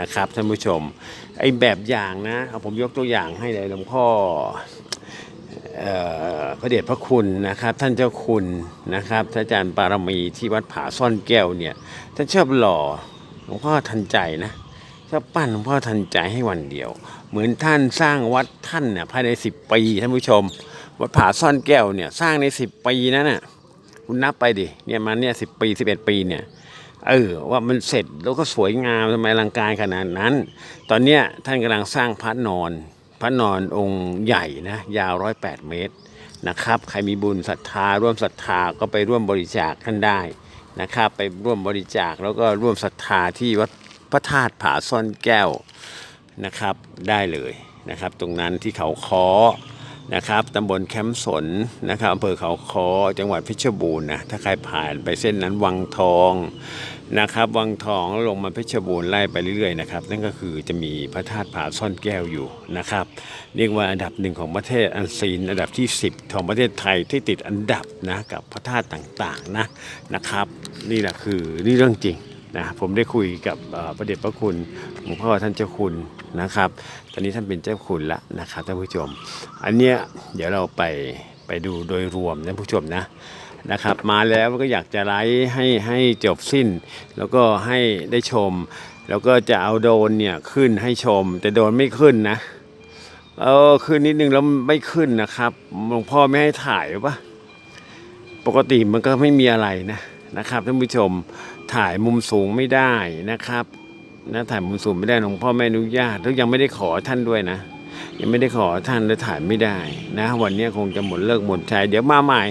นะครับท่านผู้ชมไอ้แบบอย่างนะเอาผมยกตัวอย่างให้เลยหลวงพ่อพระเดชพระคุณนะครับ ท่านเจ้าคุณนะครับท่านอาจารย์ปารมีที่วัดผาซ่อนแก้วเนี่ยท่านชอบหล่อหลวงพ่อทันใจนะชอบปั้นหลวงพ่อทันใจให้วันเดียว เหมือนท่านสร้างวัดท่านเนี่ยภายใน10ปีท่านผู้ชม วัดผาซ่อนแก้วเนี่ยสร้างใน10ปีนั่นน่ะคุณนับไปดิเนี่ยมันเนี่ยสิบปี11ปีเนี่ย เออว่ามันเสร็จแล้วก็สวยงามทำไมอลังการขนาดนั้น ตอนเนี้ยท่านกำลังสร้างพระนอน พระนอนองค์ใหญ่นะยาวร้อยแปดเมตรนะครับ ใครมีบุญศรัทธา ร่วมศรัทธาก็ไปร่วมบริจาคท่านได้นะครับ ไปร่วมบริจาคแล้วก็ร่วมศรัทธาที่วัดพระธาตุผาซ่อนแก้วนะครับได้เลยนะครับ ตรงนั้นที่เขาคอนะครับตำบลแคมป์สนนะครับอำเภอเขาคอจังหวัดเพชรบูรณ์นะถ้าใครผ่านไปเส้นนั้นวังทอง นะครับวังทองแล้วลงมาเพชรบูรณ์ไล่ไปเรื่อยๆนะครับนั่นก็คือจะมีพระธาตุผาซ่อนแก้วอยู่นะครับเรียกว่าอันดับหนึ่งของประเทศอันซีนอันดับที่ 10 ของประเทศไทยที่ติดอันดับนะกับพระธาตุต่างๆนะนะครับ นี่แหละคือนี่เรื่องจริงนะผมได้คุยกับพระเดชพระคุณหลวงพ่อท่านเจ้าคุณนะครับ ตอนนี้ท่านเป็นเจ้าคุณละนะครับท่านผู้ชม อันเนี้ยเดี๋ยวเราไปไปดูโดยรวมท่านผู้ชมนะ นะครับมาแล้วก็อยากจะไลฟ์ให้ให้จบสิ้น แล้วก็ให้ได้ชม แล้วก็จะเอาโดนเนี่ยขึ้นให้ชม แต่โดนไม่ขึ้นนะเออขึ้นนิดนึงแล้วไม่ขึ้นนะครับหลวงพ่อไม่ให้ถ่ายปะปกติมันก็ไม่มีอะไรนะนะครับท่านผู้ชมถ่ายมุมสูงไม่ได้นะครับนะถ่ายมุมสูงไม่ได้หลวงพ่อไม่อนุญาตแล้วยังไม่ได้ขอท่านด้วยนะ ยังไม่ได้ขอท่านเลยถ่ายไม่ได้นะ วันนี้คงจะหมดเลิกหมดใจเดี๋ยวมาใหม่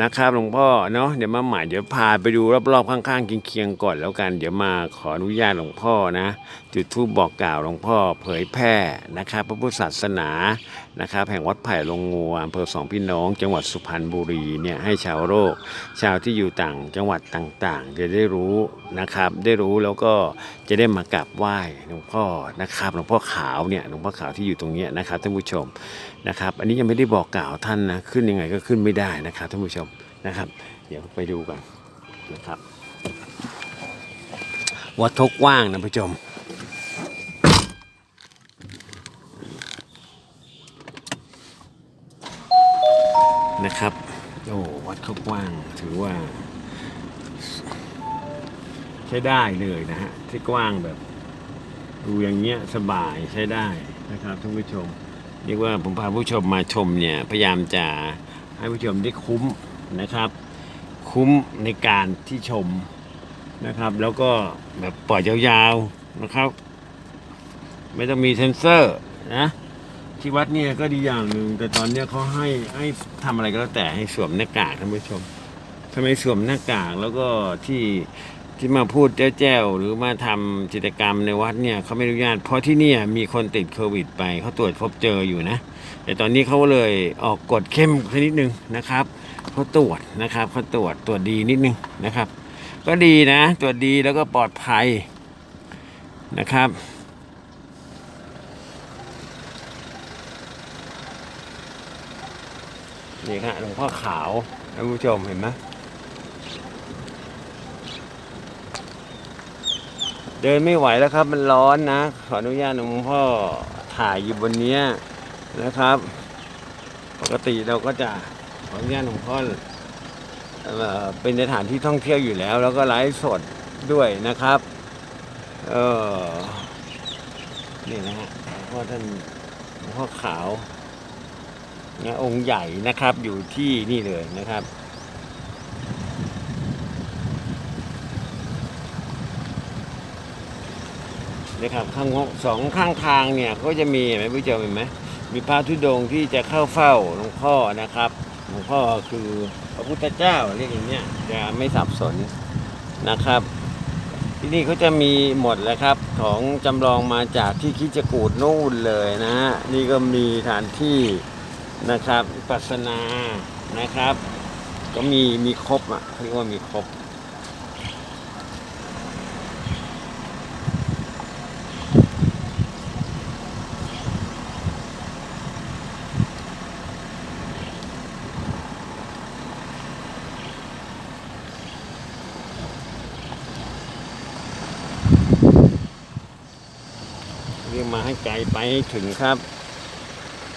นะครับหลวงพ่อเนาะเดี๋ยวมาใหม่เดี๋ยวพาไปดูรอบๆข้างๆเคียงๆก่อนแล้วกัน เดี๋ยวมาขออนุญาตหลวงพ่อนะ จุดธูปบอกกล่าวหลวงพ่อเผยแพร่นะครับ พระพุทธศาสนา นะครับแห่งวัดไผ่ลงงัวอำเภอสองพี่น้อง จังหวัดสุพรรณบุรีเนี่ยให้ชาวโลกชาวที่อยู่ต่างจังหวัดต่างๆจะได้รู้นะครับ ได้รู้แล้วก็จะได้มากราบไหว้หลวงพ่อนะครับหลวงพ่อขาวเนี่ยหลวงพ่อขาวที่อยู่ตรงนี้นะครับท่านผู้ชมนะครับ อันนี้ยังไม่ได้บอกกล่าวท่านนะขึ้นยังไงก็ขึ้นไม่ได้นะครับท่านผู้ชมนะครับ เดี๋ยวไปดูกันนะครับวัดทกว่างนะผู้ชม นะครับ โอ้วัดเขากว้างถือว่า ใช้ได้เลยนะฮะที่กว้างแบบ ดูอย่างเงี้ยสบายใช้ได้นะครับท่านผู้ชมเรียกว่าผมพาผู้ชมมาชมเนี่ยพยายามจะให้ผู้ชมได้คุ้มนะครับ คุ้มในการที่ชมนะครับ แล้วก็แบบปล่อยยาวๆนะครับ ไม่ต้องมีเซนเซอร์นะ ที่วัดเนี่ยก็ดีอย่างหนึ่งแต่ตอนเนี้ยเขาให้ให้ทำอะไรก็แล้วแต่ให้สวมหน้ากากท่านผู้ชมทำไมสวมหน้ากากแล้วก็ที่ที่มาพูดแจ้วๆหรือมาทำกิจกรรมในวัดเนี่ยเขาไม่อนุญาตเพราะที่เนี่ยมีคนติดโควิดไปเขาตรวจพบเจออยู่นะ แต่ตอนนี้เขาเลยออกกฎเข้มขึ้นนิดนึงนะครับเขาตรวจนะครับเขาตรวจตรวจดีนิดนึงนะครับ ก็ดีนะ ตรวจดีแล้วก็ปลอดภัยนะครับ นี่ครับหลวงพ่อขาวท่านผู้ชมเห็นไหมเดินไม่ไหวแล้วครับ มันร้อนนะ ขออนุญาตหลวงพ่อถ่ายอยู่บนเนี้ยนะครับ ปกติเราก็จะขออนุญาตหลวงพ่อเอ่อเป็นสถานที่ท่องเที่ยวอยู่แล้ว แล้วก็ไลฟ์สดด้วยนะครับ เออนี่นะฮะหลวงพ่อท่านหลวงพ่อขาว นะองค์ใหญ่นะครับอยู่ที่นี่เลยนะครับ นะครับข้างสองข้างทางเนี่ยก็จะมีเห็นไหมผู้ชมเห็นไหมมีพระธุดงค์ที่จะเข้าเฝ้าหลวงพ่อนะครับหลวงพ่อคือพระพุทธเจ้าเรียกอย่างเนี้ยจะไม่สับสนนะครับ ที่นี่เขาจะมีหมดแล้วครับของจำลองมาจากที่คิดจกูดนู่นเลยนะฮะนี่ก็มีฐานที่ นะครับวิปัสสนานะครับ ก็มีมีครบอะเรียกว่ามีครบเรียกมาให้ไกลไปให้ถึงครับ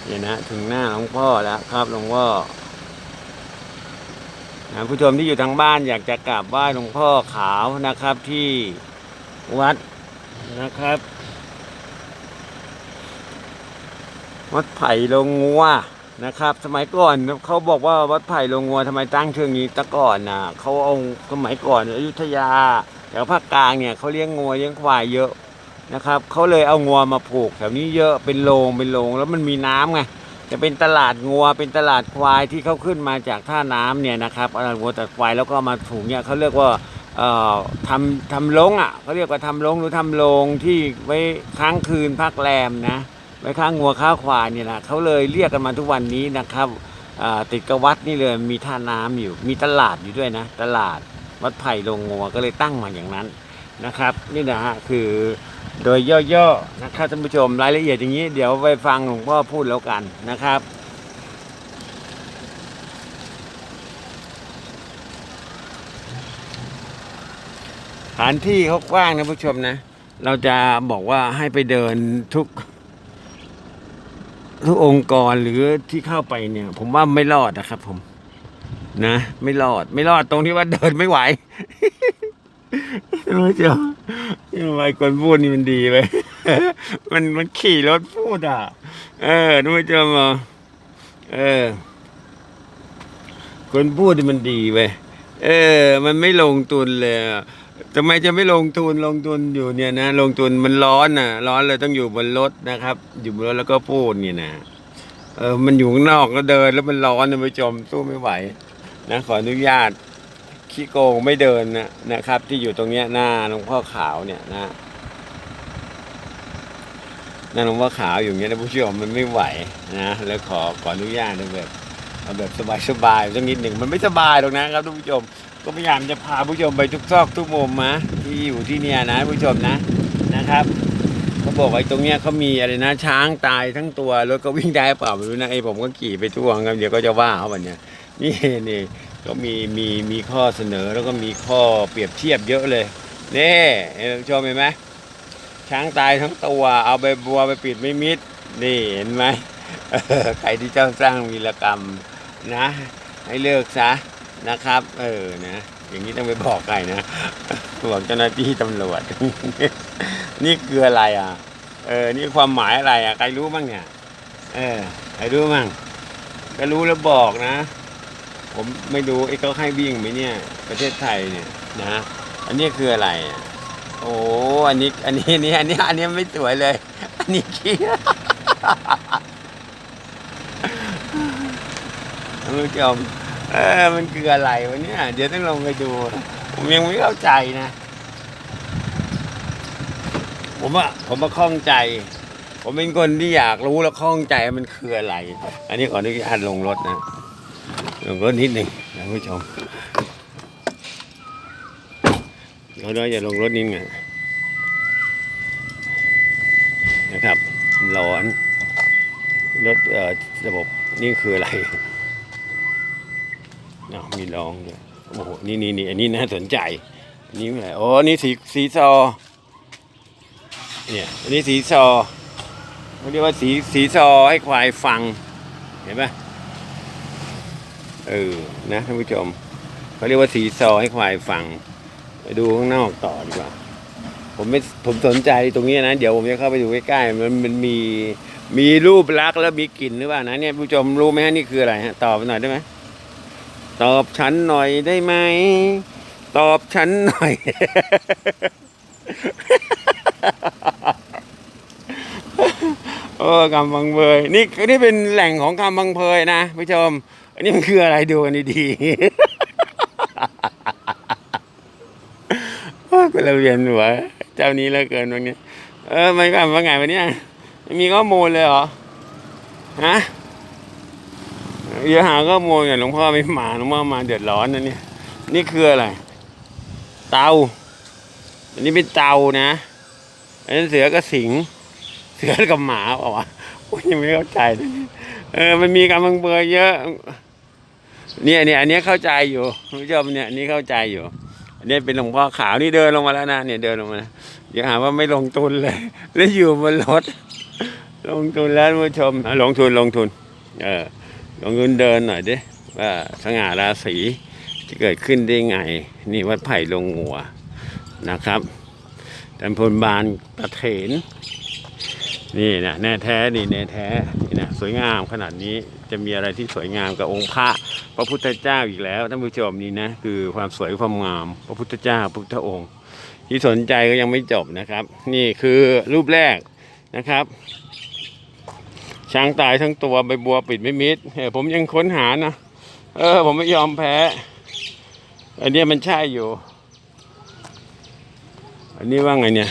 เนี่ยนะถึงหน้าหลวงพ่อแล้วครับหลวงพ่อนะผู้ชมที่อยู่ทางบ้านอยากจะกราบไหว้หลวงพ่อขาวนะครับที่วัดนะครับวัดไผ่ลงงัวนะครับ สมัยก่อนเขาบอกว่าวัดไผ่ลงงัวทำไมตั้งเชื่อนี้ตะก่อนนะเขาเอาสมัยก่อนอยุธยาแถวภาคกลางเนี่ยเขาเลี้ยงงัวเลี้ยงควายเยอะ นะครับเขาเลยเอางัวมาผูกแถวนี้เยอะเป็นโรงเป็นโรงแล้วมันมีน้ำไงจะเป็นตลาดงัวเป็นตลาดควายที่เขาขึ้นมาจากท่าน้ำเนี่ยนะครับเอางัวตัดควายแล้วก็มาถูกเนี่ยเขาเรียกว่าเอ่อทำทำลงอะเขาเรียกว่าทำลงหรือทำโรงที่ไว้ค้างคืนพักแรมนะไว้ข้างงัวข้าควายเนี่ยนะเขาเลยเรียกกันมาทุกวันนี้นะครับติดกับวัดนี่เลยมีท่าน้ำอยู่ มีตลาดอยู่ด้วยนะ ตลาดวัดไผ่ลงงัวก็เลยตั้งมาอย่างนั้นนะครับ นี่นะฮะคือ โดยย่อๆนะครับท่านผู้ชมรายละเอียดอย่างนี้ เดี๋ยวไปฟังหลวงพ่อพูดแล้วกันนะครับสถานที่เขากว้างนะผู้ชมนะ เราจะบอกว่าให้ไปเดินทุก ทุกองค์กรหรือที่เข้าไปเนี่ย ผมว่าไม่รอดนะครับ ผม นะไม่รอด ไม่รอดตรงที่ว่าเดินไม่ไหวไม่เจ้า ทำไมคนพูดนี่มันดีไปมันมันขี่รถพูดอะ เออนุ้ยเจ้ามาเออ คนพูดนี่มันดีไปเออ มันไม่ลงทุนเลยทำไมจะไม่ลงทุนลงทุนอยู่เนี่ยนะ ลงทุนมันร้อนน่ะ ร้อนเลยต้องอยู่บนรถนะครับ อยู่บนรถแล้วก็พูดเนี่ยนะเออ มันอยู่ข้างนอกก็เดินแล้วมันร้อนนะผู้ชมสู้ไม่ไหว นะขออนุญาต ขี้โกงไม่เดินนะนะครับ ที่อยู่ตรงเนี้ยหน้าหลวงพ่อขาวเนี่ยนะหน้าหลวงพ่อขาวอยู่เงี้ยนะผู้ชมมันไม่ไหวนะแล้วขอขออนุญาตนะแบบเอาแบบสบายๆสักนิดหนึ่งมันไม่สบายหรอกนะครับทุกผู้ชม ก็พยายามจะพาผู้ชมไปทุกซอกทุกมุมนะที่อยู่ที่เนี่ยนะผู้ชมนะนะครับเขาบอกไอ้ตรงเนี้ยเขามีอะไรนะช้างตายทั้งตัวรถก็วิ่งได้เปล่าไม่รู้นะไอ้ผมก็ขี่ไปทั่วครับเดี๋ยวก็จะว่าเขาวันเนี้ยนี่นี่ ก็มีมีมีข้อเสนอแล้วก็มีข้อเปรียบเทียบเยอะเลยนี่เห็นผู้ชมเห็นไหมช้างตายทั้งตัวเอาใบบัวไปปิดไม่มิด นี่เห็นไหมใครที่เจ้าสร้างวีรกรรมนะ ให้เลิกซะนะครับ เออนะ อย่างนี้ต้องไปบอกใครนะบอกเจ้าหน้าที่ตำรวจ นี่คืออะไรอะ เออ นี่ความหมายอะไรอะ ใครรู้บ้างเนี่ย เออ ใครรู้บ้างก็รู้แล้วบอกนะ ผมไม่รู้ไอ้เขาให้วิ่งไหมเนี่ย ประเทศไทยเนี่ยนะ อันนี้คืออะไร โอ้อันนี้ อันนี้นนี้อันนี้ อันนี้ไม่สวยเลย อันนี้ขี้ท่านผู้ชมเออมันคืออะไรวะเนี่ย เดี๋ยวต้องลงไปดู ผมยังไม่เข้าใจนะ ผมว่าผมมาข้องใจ ผมเป็นคนที่อยากรู้แล้วข้องใจมันคืออะไร อันนี้ขออนุญาตลงรถนะ ลงรถนิดหนึ่งท่านผู้ชมเขาด้วยอย่าลงรถนิดหนึ่งนะครับร้อนรถระบบนี่คืออะไรอ้าวมีรองด้วยโอ้โหนี่นี่นี่อันนี้น่าสนใจอันนี้อะไรโอ้นี่สีสีซอเนี่ยอันนี้สีซอเขาเรียกว่าสีสีซอให้ควายฟังเห็นปะ เออนะท่านผู้ชมเขาเรียกว่าสีซอให้ควายฟังไปดูข้างนอกต่อดีกว่าผมไม่ผมสนใจตรงนี้นะ เดี๋ยวผมจะเข้าไปดูใกล้ๆมันมันมีมีรูปลักษณ์แล้วมีกลิ่นหรือเปล่านะเนี่ยผู้ชมรู้ไหมฮะนี่คืออะไรฮะตอบหน่อยได้ไหมตอบฉันหน่อยได้ไหมตอบฉันหน่อย โอ้คำบังเพยนี่นี่เป็นแหล่งของคำบังเพยนะผู้ชม อันนี้มันคืออะไรดูกันดีๆโอ้กูเราเรียนหัวเจ้านี้เหลือเกินวันนี้ เออไม่กันว่าไงวันนี้ไม่มีข้อมูลเลยเหรอ ฮะเดี๋ยวหาข้อมูลอย่างหลวงพ่อไม่มาหลวงพ่อมาเดือดร้อนนะเนี่ยนี่คืออะไร เตา อันนี้เป็นเตานะ อันนั้นเสือกับสิง เสือกับหมาเปล่าวะยังไม่เข้าใจเลยเออ มันมีการบังเบอเยอะ เนี่ยเนี่ยอันนี้เข้าใจอยู่คุณผู้ชมเนี่ยอันนี้เข้าใจอยู่อันนี้เป็นหลวงพ่อขาวนี่เดินลงมาแล้วนะเนี่ยเดินลงมาแล้วเดี๋ยวหาว่าไม่ลงทุนเลย แล้วอยู่บนรถ ลงทุนแล้วผู้ชมลงทุนลงทุน เออลงทุนเดินหน่อยดิว่าสง่าราศีจะเกิดขึ้นได้ไง นี่วัดไผ่ลงหัวนะครับตำบลบานตะเถนนี่นะแน่แท้นี่แน่แท้นี่นะสวยงามขนาดนี้จะมีอะไรที่สวยงามกับองค์พระ พระพุทธเจ้าอีกแล้วท่านผู้ชมนี่นะคือความสวยความงาม พระพุทธเจ้าพระพุทธองค์ ที่สนใจก็ยังไม่จบนะครับ นี่คือรูปแรกนะครับ ช้างตายทั้งตัวใบบัวปิดไม่มิดเออผมยังค้นหานะเออ ผมไม่ยอมแพ้ อันนี้มันใช่อยู่ อันนี้ว่าไงเนี่ย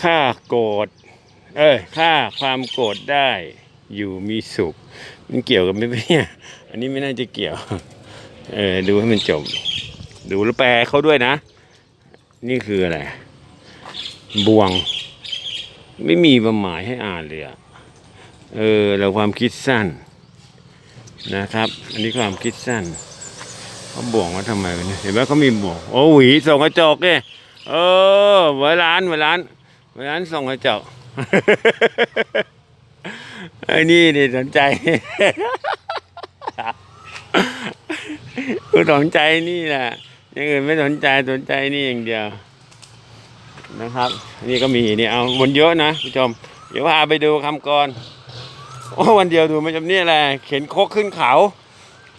ฆ่าโกรธเอ้ยฆ่าความโกรธได้อยู่มีสุข มันเกี่ยวกันไหมเนี่ยอันนี้ไม่น่าจะเกี่ยว เออดูให้มันจบ ดูแล้วแปลเขาด้วยนะ นี่คืออะไรบวง ไม่มีความหมายให้อ่านเลยอะเออเราความคิดสั้นนะครับ อันนี้ความคิดสั้นเขาบ่วงว่าทำไมวะเนี่ยเห็นไหมเขามีบ่วงโอ้หวีส่องกระจกเนี่ยเออไว้ร้านไว้ร้านไว้ร้านส่องกระจก ไอ้นี่นี่สนใจกูสนใจนี่แหละอย่างอื่นไม่สนใจสนใจนี่อย่างเดียว นะครับ นี่ก็มีนี่เอามันเยอะนะผู้ชม เดี๋ยวพาไปดูคำกรโอ้วันเดียวดูมันจำเนี่ยแหละเข็นโคกขึ้นเขา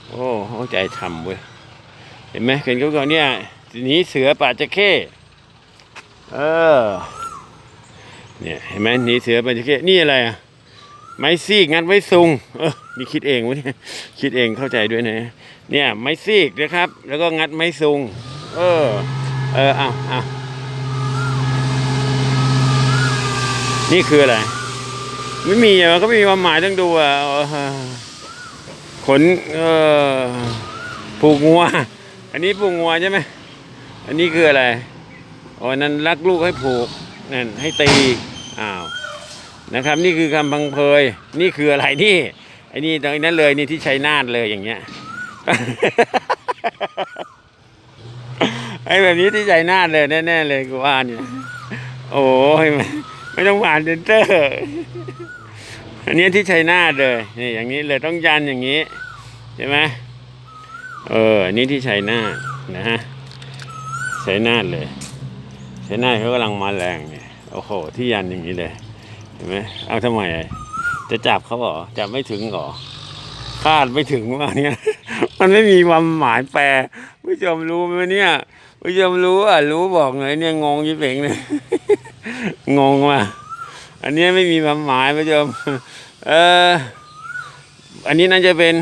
โอ้เข้าใจทำเว้ยเห็นไหมเข็นเขาก่อนเนี่ยทีนี้เสือป่าจะเข้เออเนี่ยเห็นไหมหนีเสือป่าจะเข้นี่อะไรอะ ไม้ซีกงัดไว้ซุงเออนี่คิดเองวะเนี่ยคิดเองเข้าใจด้วยนะเนี่ยไม้ซีกนะครับ แล้วก็งัดไม้ซุง เออ เออเอาเอานี่คืออะไร ไม่มีอะก็ไม่มีความหมายต้องดูอะออขนเออผูกงัว อันนี้ผูกงัวใช่ไหมอันนี้คืออะไรอ๋อนั่นรักลูกให้ผูกนั่นให้ตีอ้าว นะครับ นี่คือคำพังเพยนี่คืออะไรนี่ไอ้นี่ตรงนั้นเลยนี่ที่ชัยนาทเลยอย่างเงี้ยไอ้แบบนี้ที่ชัยนาทเลยแน่ๆเลยกูว่าเนี่ยโอ้ยไม่ต้องผ่านเซนเตอร์อันนี้ที่ชัยนาทเลยนี่อย่างนี้เลยต้องยันอย่างนี้ใช่ไหมเอออันนี้ที่ชัยนาทนะฮะชัยนาทเลยชัยนาทเขากำลังมาแรงเนี่ยโอ้โหที่ยันอย่างนี้เลย เห็นไหมเอาทำไมจะจับเขาหรอจับไม่ถึงหรอคาดไม่ถึงว่าเนี่ยมันไม่มีความหมายแปลผู้ชมรู้ไหมเนี่ยผู้ชมรู้อะรู้บอกหน่อยเนี่ยงงยิ่งเป่งเลยงงว่ะอันนี้ไม่มีความหมายผู้ชมเอออันนี้น่าจะเป็น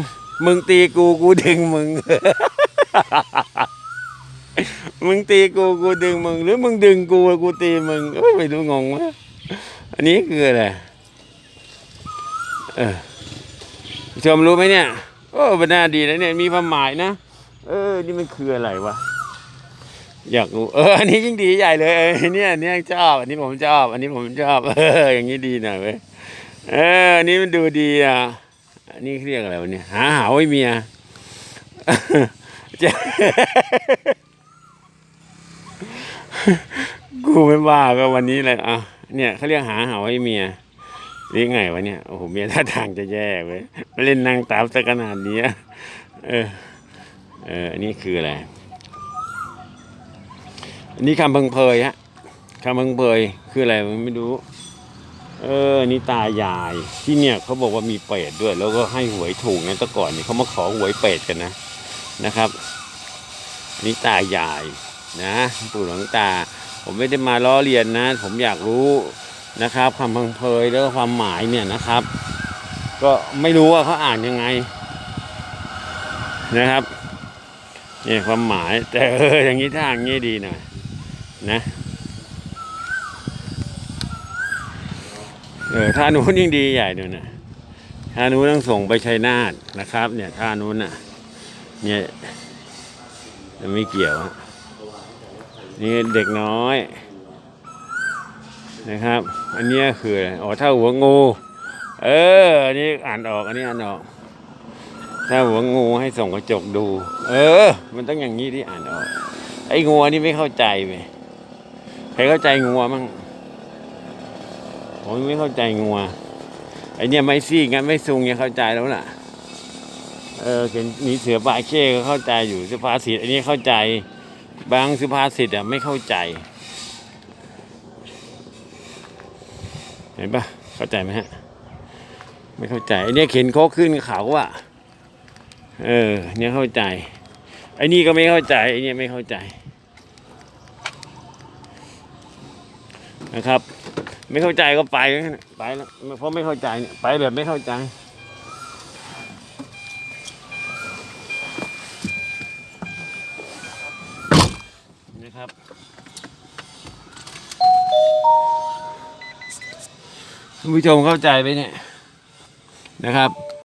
มึงตีกูกูดึงมึง มึงตีกูกูดึงมึง หรือมึงดึงกูกูตีมึงไม่รู้งงวะ อันนี้คืออะไรเออชมรู้ไหมเนี่ย โอ้เป็นหน้าดีนะเนี่ย มีความหมายนะ เออ นี่มันคืออะไรวะ อยากรู้ เออ อันนี้ยิ่งดีใหญ่เลย เออเนี่ยอันนี้ชอบ อันนี้ผมชอบ อันนี้ผมชอบ เออ อย่างนี้ดีหน่อยเว้ย เออ อันนี้มันดูดีอะ อันนี้เรียกอะไรวะเนี่ย หาหาไว้เมียจะกูไม่ว่าก็วันนี้เลยอะ เนี่ยเขาเรียกหาห่าไว้เมียนี่ไงวะเนี่ยโอ้โหเมียท่าทางจะแย่เว้ยมาเล่นนางตามซะขนาดนี้เออเอออันนี้คืออะไรอันนี้คำพังเพยฮะคำพังเพยคืออะไรไม่รู้ เออนี่ตายายที่เนี่ยเขาบอกว่ามีเป็ดด้วย แล้วก็ให้หวยถูกนะแต่ก่อนเนี่ยเขามาขอหวยเป็ดกันนะนะครับนนี่ตายายนะปู่หลวงตา ผมไม่ได้มาล้อเลียนนะ ผมอยากรู้นะครับคำพังเพยแล้วก็ความหมายเนี่ยนะครับ ก็ไม่รู้ว่าเขาอ่านยังไง นะครับนี่ความหมายแต่เอออย่างนี้ทางนี้ดีหน่อยนะเออท่านู้นยิ่งดีใหญ่เลยนะท่านู้นต้องส่งไปชัยนาทนะครับ เนี่ยท่านู้นน่ะ เนี่ยจะไม่เกี่ยวฮะ นี่เด็กน้อยนะครับ อันนี้คืออ๋อท่าหัวงู เอออันนี้อ่านออก อันนี้อ่านออก ถ้าหัวงูให้ส่งกระจกดู เออ มันต้องอย่างนี้ที่อ่านออก ไอ้งัวนี่ไม่เข้าใจเว้ยใครเข้าใจงัวมั่งผมไม่เข้าใจงัวไอเนี่ยไม่ซี่งั้นไม่ซุงเนี่ยเข้าใจแล้วล่ะ เออเห็นมีเสือป่าเข้ก็เข้าใจอยู่เสุภาษิตอันนี้เข้าใจ บางสุภาษิตอะไม่เข้าใจ เห็นปะเข้าใจไหมฮะ ไม่เข้าใจไอเนี่ยเข็นโคขึ้นเขาอะเออ เนี่ยเข้าใจไอ้นี่ก็ไม่เข้าใจไอ้นี่ไม่เข้าใจนะครับ ไม่เข้าใจก็ไปไปแล้วเพราะไม่เข้าใจเนี่ยไปแบบไม่เข้าใจ ครับ คุณผู้ชมเข้าใจไหมเนี่ยนะครับ